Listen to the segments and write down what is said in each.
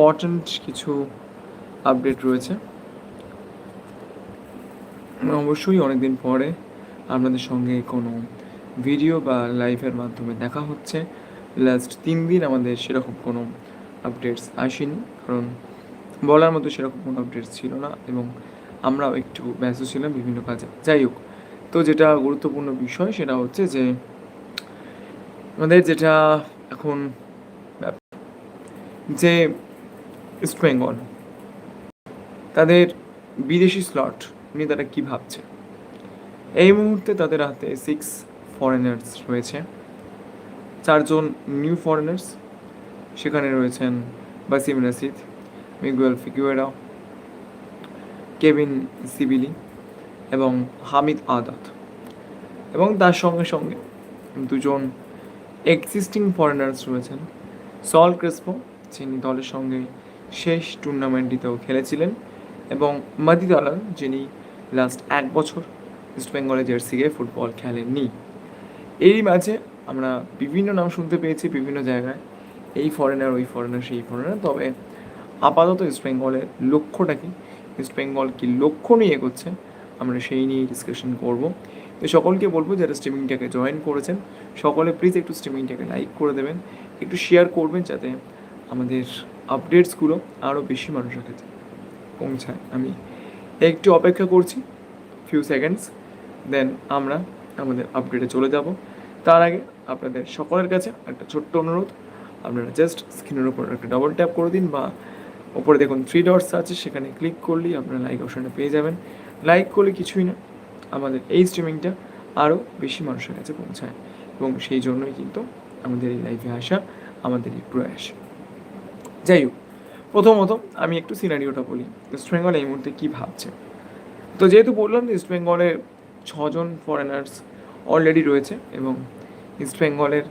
Important কিছু update রয়েছে। অবশ্যই অনেকদিন পরে আপনাদের সঙ্গে কোনো ভিডিও বা লাইভের মাধ্যমে দেখা হচ্ছে। লাস্ট তিন দিন আমাদের সেরকম কোনো আপডেটস আসেনি, কারণ বলার মতো সেরকম কোনো আপডেটস ছিল না এবং আমরাও একটু ব্যস্ত ছিলাম বিভিন্ন কাজে। যাই হোক, তো যেটা গুরুত্বপূর্ণ বিষয় সেটা হচ্ছে যে, আমাদের যেটা এখন যে ইস্ট বেঙ্গল তাদের বিদেশি স্লট নিয়ে তারা কী ভাবছে? এই মুহূর্তে তাদের হাতে সিক্স ফরেনার্স রয়েছে। চারজন নিউ ফরেনার্স সেখানে রয়েছেন Bassim Rashid, Miguel Figueira Kevin Sibille এবং হামিদ আদাত। এবং তার সঙ্গে সঙ্গে দুজন এক্সিস্টিং ফরেনার্স রয়েছেন। সল ক্রেসপো, যিনি দলের সঙ্গে শেষ টুর্নামেন্টটিতেও খেলেছিলেন এবং মাদি দালাল যিনি লাস্ট এক বছর ইস্ট বেঙ্গলের জার্সি গায়ে ফুটবল খেলেননি। এই মাঝে আমরা বিভিন্ন নাম শুনতে পেয়েছি বিভিন্ন জায়গায়। এই ফরেনার ওই ফরেনার সেই ফরেনার তবে আপাতত ইস্ট বেঙ্গলের লক্ষ্যটা কি? ইস্ট বেঙ্গল কি লক্ষ্য নিয়ে এগোচ্ছে? আমরা সেই নিয়ে ডিসকাশন করব। তো সকলকে বলব, যারা স্ট্রিমিংটাকে জয়েন করেছেন, সকলে প্লিজ একটু স্ট্রিমিংটাকে লাইক করে দেবেন। একটু শেয়ার করবেন, যাতে আমাদের আপডেটসগুলো আরও বেশি মানুষের কাছে পৌঁছায়। আমি একটু অপেক্ষা করছি ফিউ সেকেন্ডস দেন আমরা আমাদের আপডেটে চলে যাব। তার আগে আপনাদের সকলের কাছে একটা ছোট্ট অনুরোধ, আপনারা জাস্ট স্ক্রিনের উপর একটা ডবল ট্যাপ করে দিন বা ওপরে দেখুন থ্রি ডটস আছে, সেখানে ক্লিক করলেই আপনারা লাইক অপশানটা পেয়ে যাবেন। লাইক করলে কিছুই না, আমাদের এই স্ট্রিমিংটা আরও বেশি মানুষের কাছে পৌঁছায়। এবং সেই জন্যই কিন্তু আমাদের এই লাইভে আসা আমাদের এই প্রয়াস। যাই হোক, প্রথমত আমি একটু সিনারিওটা বলি ওয়েস্ট বেঙ্গল এই মুহূর্তে কী ভাবছে। তো যেহেতু বললাম যে ইস্ট বেঙ্গলে ছজন ফরেনার্স অলরেডি রয়েছে এবং ইস্ট বেঙ্গলের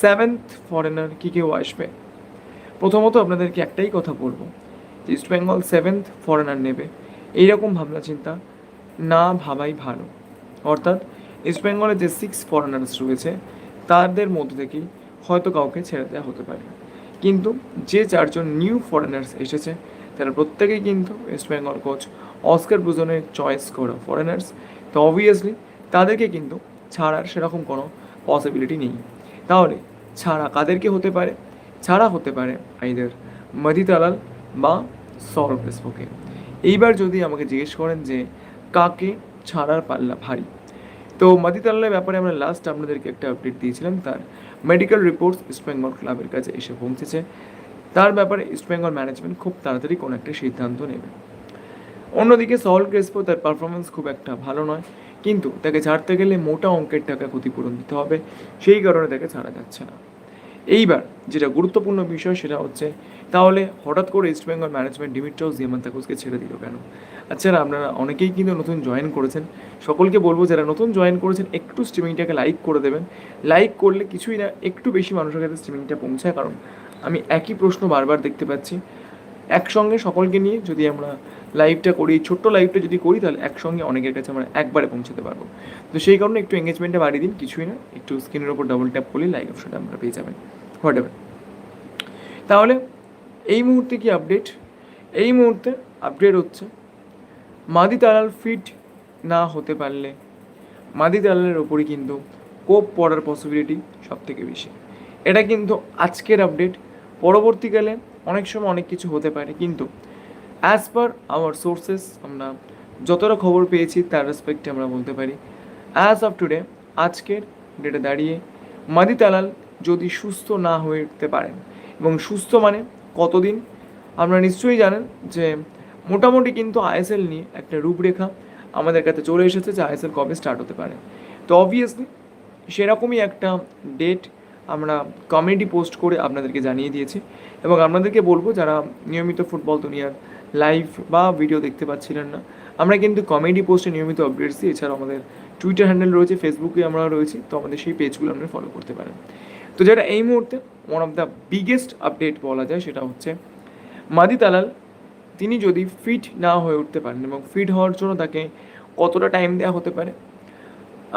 সেভেন্থ ফরেনার কি কেউ আসবে? প্রথমত আপনাদেরকে একটাই কথা বলব, যে ইস্ট বেঙ্গল সেভেন্থ ফরেনার নেবে, এইরকম ভাবনা চিন্তা না ভাবাই ভালো। অর্থাৎ ইস্ট বেঙ্গলের যে সিক্স ফরেনার্স রয়েছে, তাদের মধ্য থেকেই হয়তো কাউকে ছেড়ে দেওয়া হতে পারে। কিন্তু যে চারজন নিউ ফরেনার্স এসেছে, তারা প্রত্যেকেই কিন্তু ওয়েস্ট বেঙ্গল কোচ অস্কার বুজনের চয়েস করা ফরেনার্স তো অবভিয়াসলি তাদেরকে কিন্তু ছাড়ার সেরকম কোনো পসিবিলিটি নেই। তাহলে ছাড়া কাদেরকে হতে পারে? ছাড়া হতে পারে আইদার মদি বা সল ক্রেসপোকে এইবার যদি আমাকে জিজ্ঞেস করেন যে কাকে ছাড়ার পাল্লা ভারী? তো মাদি তাল্লার ব্যাপারে আমরা লাস্ট আপনাদেরকে একটা আপডেট দিয়েছিলাম, তার মেডিকেল রিপোর্টস ইস্ট বেঙ্গল ক্লাবের কাছে এসে পৌঁছেছে। তার ব্যাপারে ইস্ট বেঙ্গল ম্যানেজমেন্ট খুব তাড়াতাড়ি কোনো একটা সিদ্ধান্ত নেবে। অন্যদিকে সল ক্রেসপো তার পারফরমেন্স খুব একটা ভালো নয়, কিন্তু তাকে ছাড়তে গেলে মোটা অঙ্কের টাকা ক্ষতিপূরণ দিতে হবে, সেই কারণে তাকে ছাড়া যাচ্ছে না। এইবার যেটা গুরুত্বপূর্ণ বিষয় সেটা হচ্ছে, তাহলে হঠাৎ করে ইস্ট বেঙ্গল ম্যানেজমেন্ট ডিমিট্রাউস দিয়ামান্তাকুসকে ছেড়ে দিল কেন? আচ্ছা আপনারা অনেকেই কিন্তু নতুন জয়েন করেছেন। সকলকে বলব, যারা নতুন জয়েন করেছেন, একটু স্ট্রিমিংটাকে লাইক করে দেবেন। লাইক করলে কিছুই না, একটু বেশি মানুষের কাছে স্ট্রিমিংটা পৌঁছায়। কারণ আমি একই প্রশ্ন বারবার দেখতে পাচ্ছি। একসঙ্গে সকলকে নিয়ে যদি আমরা লাইভটা করি, ছোট্ট লাইভটা যদি করি, তাহলে একসঙ্গে অনেকের কাছে আমরা একবারে পৌঁছাতে পারব। তো সেই কারণে একটু এঙ্গেজমেন্টটা বাড়িয়ে দিন, কিছুই না। একটু স্ক্রিনের ওপর ডাবল ট্যাপ করলে লাইক অপশনটা আমরা পেয়ে যাবেন। হোয়াট এভার তাহলে এই মুহূর্তে কি আপডেট এই মুহূর্তে আপডেট হচ্ছে মাদি তালাল ফিট না হতে পারলে মাদি তালালের ওপরই কিন্তু কোপ পড়ার পসিবিলিটি সব থেকে বেশি। এটা কিন্তু আজকের আপডেট পরবর্তীকালে অনেক সময় অনেক কিছু হতে পারে, কিন্তু অ্যাজ পার আওয়ার সোর্সেস আমরা যতটা খবর পেয়েছি তার রেসপেক্টে আমরা বলতে পারি। অ্যাজ অফ টুডে আজকের ডেটে দাঁড়িয়ে মাদি তালাল যদি সুস্থ না হয়ে উঠতে পারেন, এবং সুস্থ মানে কতদিন? আপনারা নিশ্চয়ই জানেন যে মোটামুটি কিন্তু আইএসএল নিয়ে একটা রূপরেখা আমাদের কাছে চলে এসেছে যে আইএসএল কবে স্টার্ট হতে পারে। তো অবভিয়াসলি সেরকমই একটা ডেট আমরা কমেডি পোস্ট করে আপনাদেরকে জানিয়ে দিয়েছি এবং আপনাদেরকে বলব যারা নিয়মিত ফুটবল দুনিয়ার লাইভ বা ভিডিও দেখতে পাচ্ছিলেন না, আমরা কিন্তু কমেডি পোস্টে নিয়মিত আপডেটস দিই এছাড়াও আমাদের টুইটার হ্যান্ডেল রয়েছে ফেসবুকে আমরা রয়েছি, তো আমাদের সেই পেজগুলো আপনারা ফলো করতে পারেন। তো যেটা এই মুহূর্তে one of the biggest update বলা যায় সেটা হচ্ছে মাদি তালাল তিনি যদি ফিট না হয়ে উঠতে পারেন এবং ফিট হওয়ার জন্য তাকে কতটা টাইম দেওয়া হতে পারে?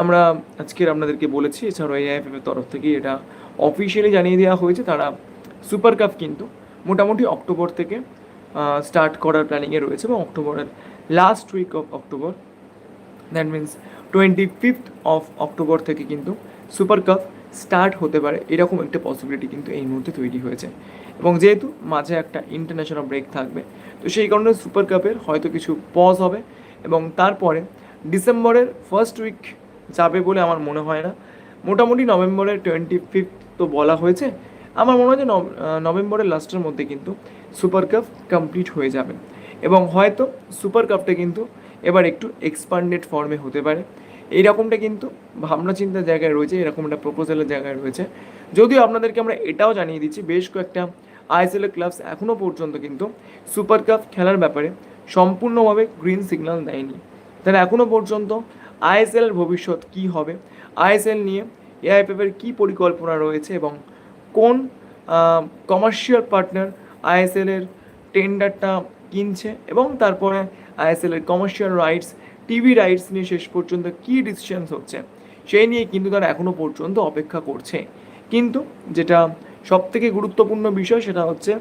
আমরা আজকের আপনাদেরকে বলেছি, এছাড়াও এআইএফএফ এর তরফ থেকে এটা অফিসিয়ালি জানিয়ে দেওয়া হয়েছে। তারা সুপার কাপ কিন্তু মোটামুটি অক্টোবর থেকে স্টার্ট করার প্ল্যানিংয়ে রয়েছে এবং অক্টোবরের last week of October that means twenty fifth of October থেকে কিন্তু সুপার কাপ স্টার্ট হতে পারে, এরকম একটা পসিবিলিটি কিন্তু এই মুহূর্তে তৈরি হয়েছে। এবং যেহেতু মাঝে একটা ইন্টারন্যাশনাল ব্রেক থাকবে, তো সেই কারণে সুপার কাপের হয়তো কিছু পজ হবে এবং তারপরে ডিসেম্বরের ফার্স্ট উইক যাবে বলে আমার মনে হয় না। মোটামুটি নভেম্বরের টোয়েন্টি ফিফথ তো বলা হয়েছে। আমার মনে হয় যে নভ- নভেম্বরের লাস্টের মধ্যে কিন্তু সুপার কাপ কমপ্লিট হয়ে যাবে। এবং হয়তো সুপার কাপটা কিন্তু এবার একটু এক্সপান্ডেড ফর্মে হতে পারে। এইরকমটা কিন্তু ভাবনা চিন্তার জায়গায় রয়েছে, এরকম একটা প্রপোজালের জায়গায় রয়েছে। যদিও আপনাদেরকে আমরা এটাও জানিয়ে দিচ্ছি, বেশ কয়েকটা আইএসএল ক্লাবস এখনও পর্যন্ত কিন্তু সুপার কাপ খেলার ব্যাপারে সম্পূর্ণভাবে গ্রিন সিগন্যাল দেয়নি। তাহলে এখনও পর্যন্ত আইএসএল এর ভবিষ্যৎ কী হবে? আইএসএল নিয়ে এআইপিএফের কী পরিকল্পনা রয়েছে এবং কোন কমার্শিয়াল পার্টনার আইএসএল এর টেন্ডারটা কিনছে এবং তারপরে আইএসএল এর কমার্শিয়াল রাইটস টিভি রাইটস নিয়ে শেষ পর্যন্ত কী ডিসিশনস হচ্ছে, সেই নিয়ে কিন্তু তারা এখনও পর্যন্ত অপেক্ষা করছে। কিন্তু যেটা সব থেকে গুরুত্বপূর্ণ বিষয় সেটা হচ্ছে,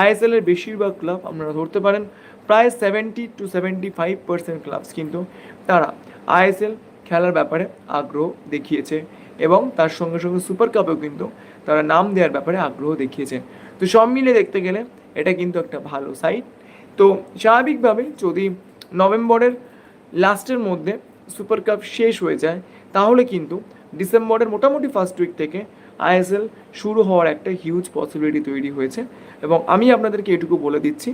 আইএসএল এর বেশিরভাগ ক্লাব আপনারা ধরতে পারেন, প্রায় seventy to seventy five percent clubs কিন্তু তারা আইএসএল খেলার ব্যাপারে আগ্রহ দেখিয়েছে এবং তার সঙ্গে সঙ্গে সুপার কাপেও কিন্তু তারা নাম দেওয়ার ব্যাপারে আগ্রহ দেখিয়েছে। তো সব মিলে দেখতে গেলে এটা কিন্তু একটা ভালো সাইট তো স্বাভাবিকভাবে যদি নভেম্বরের লাস্টের মধ্যে সুপার কাপ শেষ হয়ে যায়, তাহলে কিন্তু ডিসেম্বরের মোটামুটি ফার্স্ট উইক থেকে আইএসএল শুরু হওয়ার একটা হিউজ পসিবিলিটি তৈরি হয়েছে। এবং আমি আপনাদেরকে এটুকু বলে দিচ্ছি,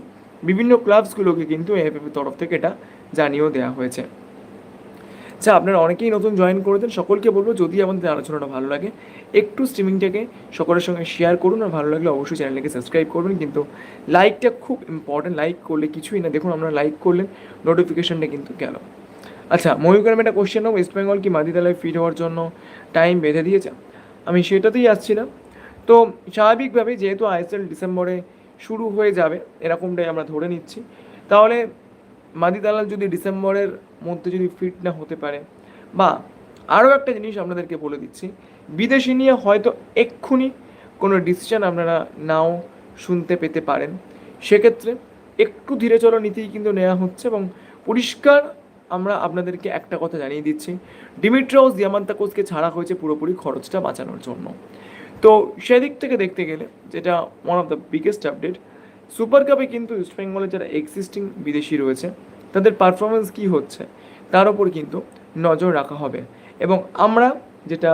বিভিন্ন ক্লাবসগুলোকে কিন্তু এফএফের তরফ থেকে এটা জানিয়েও দেওয়া হয়েছে। আচ্ছা আপনারা অনেকেই নতুন জয়েন করেছেন, সকলকে বলব যদি আমাদের আলোচনাটা ভালো লাগে, একটু স্ট্রিমিংটাকে সকলের সঙ্গে শেয়ার করুন, আর ভালো লাগলে অবশ্যই চ্যানেলটাকে সাবস্ক্রাইব করবেন। কিন্তু লাইকটা খুব ইম্পর্টেন্ট লাইক করলে কিছুই না। দেখুন, আমরা লাইক করলেন নোটিফিকেশনটা কিন্তু গেল। আচ্ছা ময়ূরগ্রাম একটা কোশ্চেন নেব ওয়েস্ট বেঙ্গল কি মাদিতালায় ফিট হওয়ার জন্য টাইম বেঁধে দিয়েছে? আমি সেটাতেই আসছিলাম। তো স্বাভাবিকভাবে যেহেতু আইএসএল ডিসেম্বরে শুরু হয়ে যাবে, এরকমটাই আমরা ধরে নিচ্ছি। তাহলে মাদি দালাল যদি ডিসেম্বরের মধ্যে যদি ফিট না হতে পারে। বা আরও একটা জিনিস আপনাদেরকে বলে দিচ্ছি, বিদেশি নিয়ে হয়তো এক্ষুনি কোনো ডিসিশন আপনারা নাও শুনতে পেতে পারেন। সেক্ষেত্রে একটু ধীরে চলো নীতিই কিন্তু নেওয়া হচ্ছে এবং পরিষ্কার আমরা আপনাদেরকে একটা কথা জানিয়ে দিচ্ছি, ডিমিট্রাউস দিয়ামান্তাকোসকে ছাড়া হয়েছে পুরোপুরি খরচটা বাঁচানোর জন্য। তো সেদিক থেকে দেখতে গেলে যেটা one of the biggest update super কাপে কিন্তু ইস্ট বেঙ্গলের যারা এক্সিস্টিং বিদেশি রয়েছে তাদের পারফরমেন্স কী হচ্ছে, তার উপর কিন্তু নজর রাখা হবে। এবং আমরা যেটা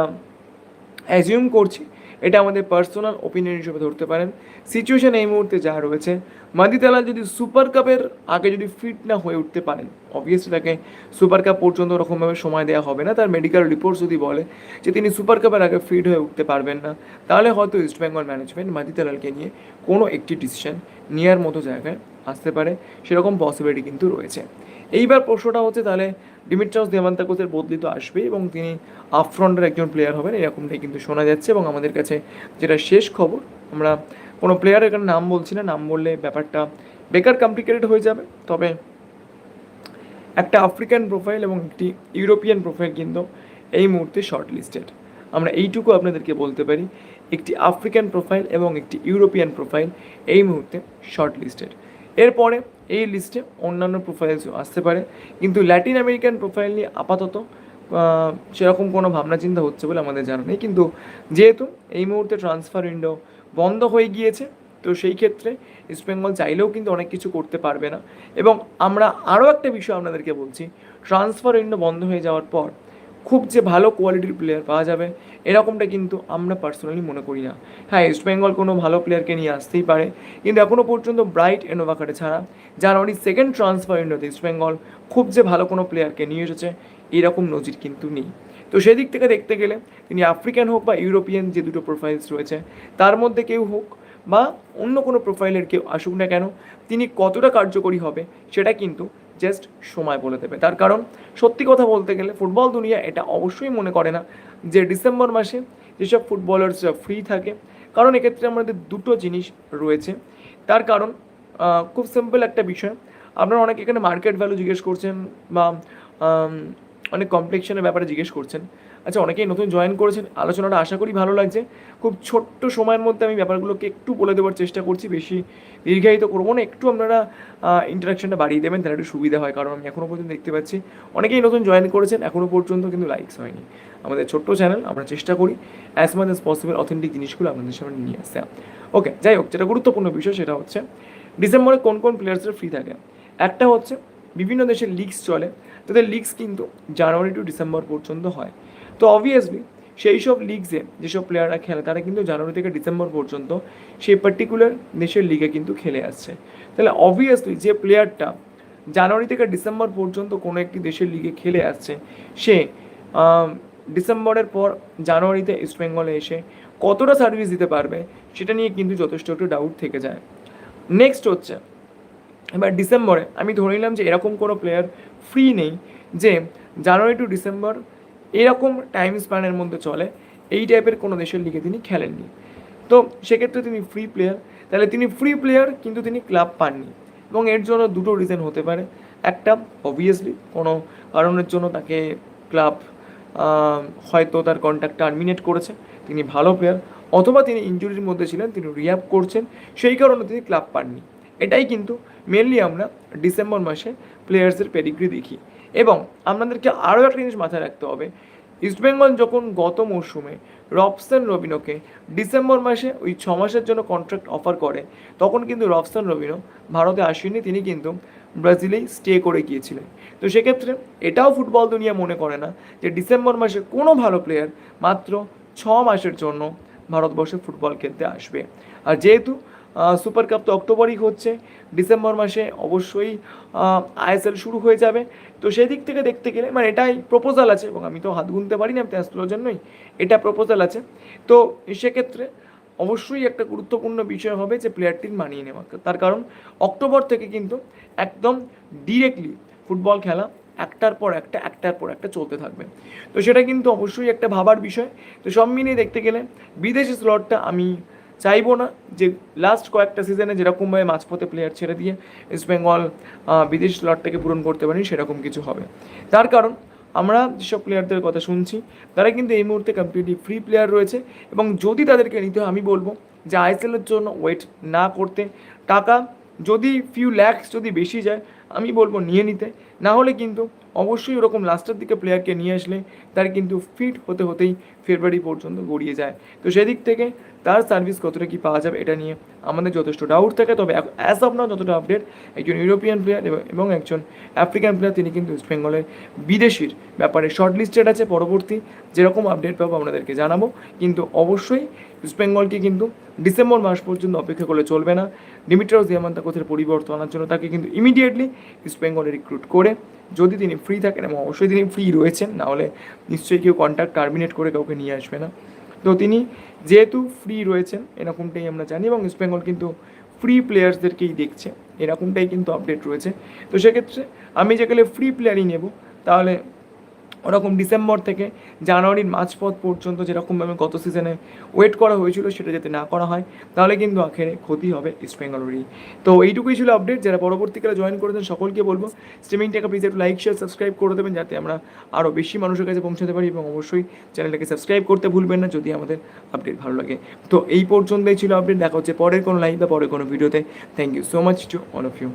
অ্যাজিউম করছি, এটা আমাদের পার্সোনাল ওপিনিয়ন হিসেবে ধরতে পারেন। সিচুয়েশন এই মুহূর্তে যা রয়েছে মাদিতালা যদি সুপার কাপের আগে যদি ফিট না হয়ে উঠতে পারেন অবভিয়াসলি তাকে সুপার কাপ পর্যন্ত ওরকমভাবে সময় দেওয়া হবে না। তার মেডিকেল রিপোর্ট যদি বলে যে তিনি সুপার কাপের আগে ফিট হয়ে উঠতে পারবেন না, তাহলে হয়তো ইস্ট বেঙ্গল ম্যানেজমেন্ট মাদিতালালকে নিয়ে কোনো একটি ডিসিশন নেওয়ার মতো জায়গায় আসতে পারে, সেরকম পসিবিলিটি কিন্তু রয়েছে। এইবার প্রশ্নটা হচ্ছে তাহলে ডিমিট্রাস দেমান্তাকোসের বদলি তো আসবেই এবং তিনি আপফ্রন্টের একজন প্লেয়ার হবেন, এরকমটাই কিন্তু শোনা যাচ্ছে এবং আমাদের কাছে যেটা শেষ খবর, আমরা কোনো প্লেয়ারের এখানে নাম বলছি না, নাম বললে ব্যাপারটা বেকার কমপ্লিকেটেড হয়ে যাবে। তবে একটা আফ্রিকান প্রোফাইল এবং একটি ইউরোপিয়ান প্রোফাইল কিন্তু এই মুহূর্তে শর্ট লিস্টেড আমরা এইটুকু আপনাদেরকে বলতে পারি, একটি আফ্রিকান প্রোফাইল এবং একটি ইউরোপিয়ান প্রোফাইল এই মুহূর্তে শর্ট লিস্টেড এরপরে এই লিস্টে অন্যান্য প্রোফাইলসও আসতে পারে। কিন্তু ল্যাটিন আমেরিকান প্রোফাইল নিয়ে আপাতত সেরকম কোনো ভাবনা চিন্তা হচ্ছে বলে আমাদের জানা নেই। কিন্তু যেহেতু এই মুহূর্তে ট্রান্সফার উইন্ডো বন্ধ হয়ে গিয়েছে, তো সেই ক্ষেত্রে ইস্টবেঙ্গল চাইলেও কিন্তু অনেক কিছু করতে পারবে না। এবং আমরা আরও একটা বিষয় আপনাদেরকে বলছি ট্রান্সফার উইন্ডো বন্ধ হয়ে যাওয়ার পর খুব যে ভালো কোয়ালিটির প্লেয়ার পাওয়া যাবে, এরকমটা কিন্তু আমরা পার্সোনালি মনে করি না। হ্যাঁ ইস্টবেঙ্গল কোনো ভালো প্লেয়ারকে নিয়ে আসতেই পারে, কিন্তু এখনও পর্যন্ত ব্রাইট এনোভাকারে ছাড়া জানুয়ারি সেকেন্ড ট্রান্সফার উইন্ডোতে ইস্টবেঙ্গল খুব যে ভালো কোনো প্লেয়ারকে নিয়ে এসেছে, এরকম নজির কিন্তু নেই। তো সেদিক থেকে দেখতে গেলে, তিনি আফ্রিকান হোক বা ইউরোপিয়ান যে দুটো প্রোফাইলস রয়েছে, তার মধ্যে কেউ হোক বা অন্য কোনো প্রোফাইলের কেউ আসুক না কেন, তিনি কতটা কার্যকরী হবে, সেটা কিন্তু জাস্ট সময় বলে দেবে। তার কারণ, সত্যি কথা বলতে গেলে ফুটবল দুনিয়া এটা অবশ্যই মনে করে না যে ডিসেম্বর মাসে যেসব ফুটবলার্সরা ফ্রি থাকে, কারণ এক্ষেত্রে আমাদের দুটো জিনিস রয়েছে। তার কারণ খুব সিম্পল একটা বিষয়। আপনারা অনেক এখানে মার্কেট ভ্যালু জিজ্ঞেস করছেন বা অনেক কমপ্লেক্সনের ব্যাপারে জিজ্ঞেস করছেন। আচ্ছা অনেকেই নতুন জয়েন করেছেন। আলোচনাটা আশা করি ভালো লাগছে। খুব ছোট্ট সময়ের মধ্যে আমি ব্যাপারগুলোকে একটু বলে দেওয়ার চেষ্টা করছি। বেশি দীর্ঘায়িত করব না। একটু আপনারা ইন্টারাকশনটা বাড়িয়ে দেবেন, তাহলে একটু সুবিধা হয়। কারণ আমি এখনও পর্যন্ত দেখতে পাচ্ছি, অনেকেই নতুন জয়েন করেছেন এখনও পর্যন্ত কিন্তু লাইকস হয়নি। আমাদের ছোট্ট চ্যানেল আমরা চেষ্টা করি as much as possible authentic জিনিসগুলো আপনাদের সামনে নিয়ে আসতে। ওকে যাই হোক, যেটা গুরুত্বপূর্ণ বিষয় সেটা হচ্ছে, ডিসেম্বরে কোন কোন প্লেয়ার্সরা ফ্রি থাকে? একটা হচ্ছে, বিভিন্ন দেশের লিগস চলে। তাদের লিগস কিন্তু জানুয়ারি টু ডিসেম্বর পর্যন্ত হয়। তো অবভিয়াসলি সেই সব লিগসে যেসব প্লেয়াররা খেলে, তারা কিন্তু জানুয়ারি থেকে ডিসেম্বর পর্যন্ত সেই পার্টিকুলার দেশের লিগে কিন্তু খেলে আসছে। তাহলে অবভিয়াসলি যে প্লেয়ারটা জানুয়ারি থেকে ডিসেম্বর পর্যন্ত কোনো একটি দেশের লিগে খেলে আসছে, সে ডিসেম্বরের পর জানুয়ারিতে ইস্টবেঙ্গলে এসে কতটা সার্ভিস দিতে পারবে, সেটা নিয়ে কিন্তু যথেষ্ট একটু ডাউট থেকে যায়। নেক্সট হচ্ছে, এবার ডিসেম্বরে আমি ধরে নিলাম যে এরকম কোনো প্লেয়ার ফ্রি নেই যে জানুয়ারি টু ডিসেম্বর এরকম টাইম স্প্যানের মধ্যে চলে, এই টাইপের কোনো দেশের লিগে তিনি খেলেননি। তো সেক্ষেত্রে তিনি ফ্রি প্লেয়ার তাহলে তিনি ফ্রি প্লেয়ার কিন্তু তিনি ক্লাব পাননি। এবং এর জন্য দুটো রিজন হতে পারে। একটা অবভিয়াসলি কোনো কারণের জন্য তাকে ক্লাব হয়তো তার কন্ট্যাক্ট টার্মিনেট করেছে। তিনি ভালো প্লেয়ার অথবা তিনি ইঞ্জুরির মধ্যে ছিলেন, তিনি রিহ্যাব করছেন। সেই কারণে তিনি ক্লাব পাননি। এটাই কিন্তু মেনলি আমরা ডিসেম্বর মাসে প্লেয়ার্সের পেডিগ্রি দেখি। এবং আপনাদেরকে আরও একটা জিনিস মাথায় রাখতে হবে। ইস্টবেঙ্গল যখন গত মরশুমে রবসন রবিনোকে ডিসেম্বর মাসে ওই ছ মাসের জন্য কন্ট্রাক্ট অফার করে, তখন কিন্তু রবসন রবিনো ভারতে আসেনি, তিনি কিন্তু ব্রাজিলেই স্টে করে গিয়েছিলেন। তো সেক্ষেত্রে এটাও ফুটবল দুনিয়া মনে করে না যে ডিসেম্বর মাসে কোনো ভালো প্লেয়ার মাত্র ছ মাসের জন্য ভারতবর্ষে ফুটবল খেলতে আসবে। আর যেহেতু সুপার কাপ তো অক্টোবরই হচ্ছে ডিসেম্বর মাসে অবশ্যই আইএসএল শুরু হয়ে যাবে। তো সেই দিক থেকে দেখতে গেলে মানে এটাই প্রপোজাল আছে, এবং আমি তো হাত গুনতে পারি না ম্যাচগুলোর জন্যই এটা প্রপোজাল আছে। তো সেক্ষেত্রে অবশ্যই একটা গুরুত্বপূর্ণ বিষয় হবে যে প্লেয়ারটির মানিয়ে নেওয়া। তার কারণ, অক্টোবর থেকে কিন্তু একদম ডিরেক্টলি ফুটবল খেলা একটার পর একটা, একটার পর একটা চলতে থাকবে। তো সেটা কিন্তু অবশ্যই একটা ভাবার বিষয়। তো সব মিলিয়ে দেখতে গেলে, বিদেশি স্লটটা আমি চাইব না যে লাস্ট কয়েকটা সিজনে যেরকমভাবে মাঝপথে প্লেয়ার ছেড়ে দিয়ে ইস্ট বেঙ্গল বিদেশি স্লটটাকে পূরণ করতে পারি সেরকম কিছু হবে। তার কারণ আমরা যেসব প্লেয়ারদের কথা শুনছি, তারা কিন্তু এই মুহূর্তে কমপ্লিটলি ফ্রি প্লেয়ার রয়েছে এবং যদি তাদেরকে নিতে আমি বলব যে আইএসএলের জন্য ওয়েট না করতে। টাকা যদি ফিউ ল্যাক্স যদি বেশি যায় আমি বলব নিয়ে নিতে। না হলে কিন্তু অবশ্যই ওরকম লাস্টের দিকে প্লেয়ারকে নিয়ে আসলে তার কিন্তু ফিট হতে হতেই ফেব্রুয়ারি পর্যন্ত গড়িয়ে যায়। তো সেদিক থেকে তার সার্ভিস কতটা কী পাওয়া যাবে এটা নিয়ে আমাদের যথেষ্ট ডাউট থাকে। তবে অ্যাজ অফ নাও যতটা আপডেট একজন ইউরোপিয়ান প্লেয়ার এবং একজন আফ্রিকান প্লেয়ার তিনি কিন্তু ইস্ট বেঙ্গলের বিদেশির ব্যাপারে শর্ট লিস্টেড আছে পরবর্তী। যেরকম আপডেট পাবো আপনাদেরকে জানাব। কিন্তু অবশ্যই ইস্ট বেঙ্গলকে কিন্তু ডিসেম্বর মাস পর্যন্ত অপেক্ষা করলে চলবে না। ডিমিট্রাস দিয়ামান্তা কোথের পরিবর্তন আনার জন্য তাকে কিন্তু ইমিডিয়েটলি ইস্ট বেঙ্গলে রিক্রুট করে। যদি তিনি ফ্রি থাকেন এবং অবশ্যই তিনি ফ্রি রয়েছেন, নাহলে নিশ্চয়ই কেউ কন্ট্যাক্ট টার্মিনেট করে কাউকে নিয়ে আসবে না। তো তিনি যেহেতু ফ্রি রয়েছেন, এরকমটাই আমরা জানি এবং ইস্ট বেঙ্গল কিন্তু ফ্রি প্লেয়ার্সদেরকেই দেখছে। এরকমটাই কিন্তু আপডেট রয়েছে। তো সেক্ষেত্রে আমি যেখানে ফ্রি প্লেয়ারই নেব, তাহলে ওরকম ডিসেম্বর থেকে জানুয়ারির মাঝপথ পর্যন্ত যেরকমভাবে গত সিজনে ওয়েট করা হয়েছিল সেটা যাতে না করা হয়, তাহলে কিন্তু আখেরে ক্ষতি হবে ইস্ট বেঙ্গলেরই তো এইটুকুই ছিল আপডেট যারা পরবর্তীকালে জয়েন করেছেন সকলকে বলব স্ট্রিমিংটাকে প্লিজ একটু লাইক শেয়ার সাবস্ক্রাইব করে দেবেন যাতে আমরা আরও বেশি মানুষের কাছে পৌঁছাতে পারি এবং অবশ্যই চ্যানেলটাকে সাবস্ক্রাইব করতে ভুলবেন না যদি আমাদের আপডেট ভালো লাগে। তো এই পর্যন্তই ছিল আপডেট দেখা হচ্ছে পরের কোনো লাইভ বা পরের কোনো ভিডিওতে thank you so much to all of you